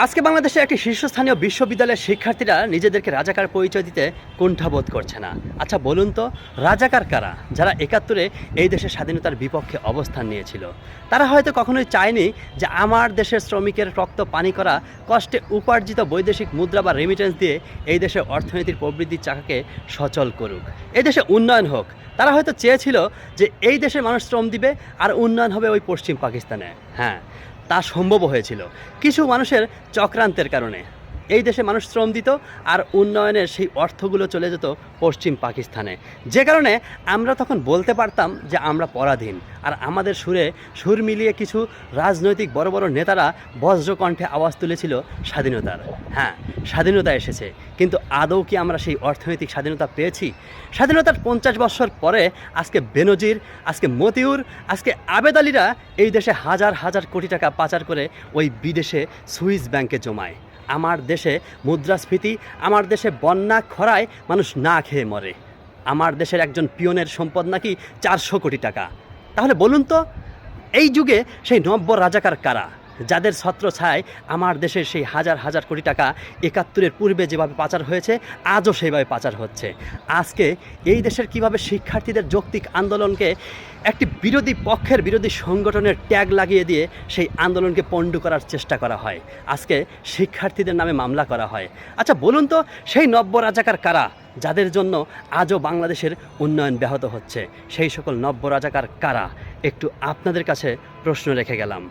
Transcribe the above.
আজকে বাংলাদেশে একটি শীর্ষস্থানীয় বিশ্ববিদ্যালয়ের শিক্ষার্থীরা নিজেদেরকে রাজাকার পরিচয় দিতে কুণ্ঠাবোধ করছে না। আচ্ছা বলুন তো, রাজাকার কারা? যারা একাত্তরে এই দেশের স্বাধীনতার বিপক্ষে অবস্থান নিয়েছিল। তারা হয়তো কখনোই চায়নি যে আমার দেশের শ্রমিকের রক্ত পানি করা, কষ্টে উপার্জিত বৈদেশিক মুদ্রা বা রেমিটেন্স দিয়ে এই দেশের অর্থনীতির প্রবৃদ্ধির চাকাকে সচল করুক। এই দেশে উন্নয়ন হোক। তারা হয়তো চেয়েছিল যে এই দেশের মানুষ শ্রম দিবে আর উন্নয়ন হবে ওই পশ্চিম পাকিস্তানে। হ্যাঁ তা সম্ভব হয়েছিল। কিছু মানুষের চক্রান্তের কারণে। এই দেশে মানুষ শ্রম দিত আর উন্নয়নের সেই অর্থগুলো চলে যেত পশ্চিম পাকিস্তানে। যে কারণে আমরা তখন বলতে পারতাম যে আমরা পরাধীন আর আমাদের সুরে সুর মিলিয়ে কিছু রাজনৈতিক বড় বড় নেতারা বজ্রকণ্ঠে আওয়াজ তুলেছিল স্বাধীনতার। হ্যাঁ স্বাধীনতা এসেছে। কিন্তু আদৌ কি আমরা সেই অর্থনৈতিক স্বাধীনতা পেয়েছি? স্বাধীনতার পঞ্চাশ বছর পরে আজকে বেনজির, আজকে মতিউর, আজকে আবেদ আলীরা এই দেশে হাজার হাজার কোটি টাকা পাচার করে ওই বিদেশে সুইস ব্যাংকে জমায়। আমার দেশে মুদ্রাস্ফীতি, আমার দেশে বন্যা, খরায় মানুষ না খেয়ে মরে। আমার দেশের একজন পিয়নের সম্পদ নাকি চারশো কোটি টাকা। তাহলে বলুন তো, এই যুগে সেই নব্য রাজাকার কারা? যাদের ছত্র ছায় আমার দেশের সেই হাজার হাজার কোটি টাকা একাত্তরের পূর্বে যেভাবে পাচার হয়েছে, আজও সেইভাবে পাচার হচ্ছে। আজকে এই দেশের কীভাবে শিক্ষার্থীদের যৌক্তিক আন্দোলনকে একটি বিরোধী পক্ষের বিরোধী সংগঠনের ট্যাগ লাগিয়ে দিয়ে সেই আন্দোলনকে পণ্ড করার চেষ্টা করা হয়। আজকে শিক্ষার্থীদের নামে মামলা করা হয়। আচ্ছা বলুন তো, সেই নব্য রাজাকার কারা, যাদের জন্য আজও বাংলাদেশের উন্নয়ন ব্যাহত হচ্ছে? সেই সকল নব্য রাজাকার কারা? একটু আপনাদের কাছে প্রশ্ন রেখে গেলাম।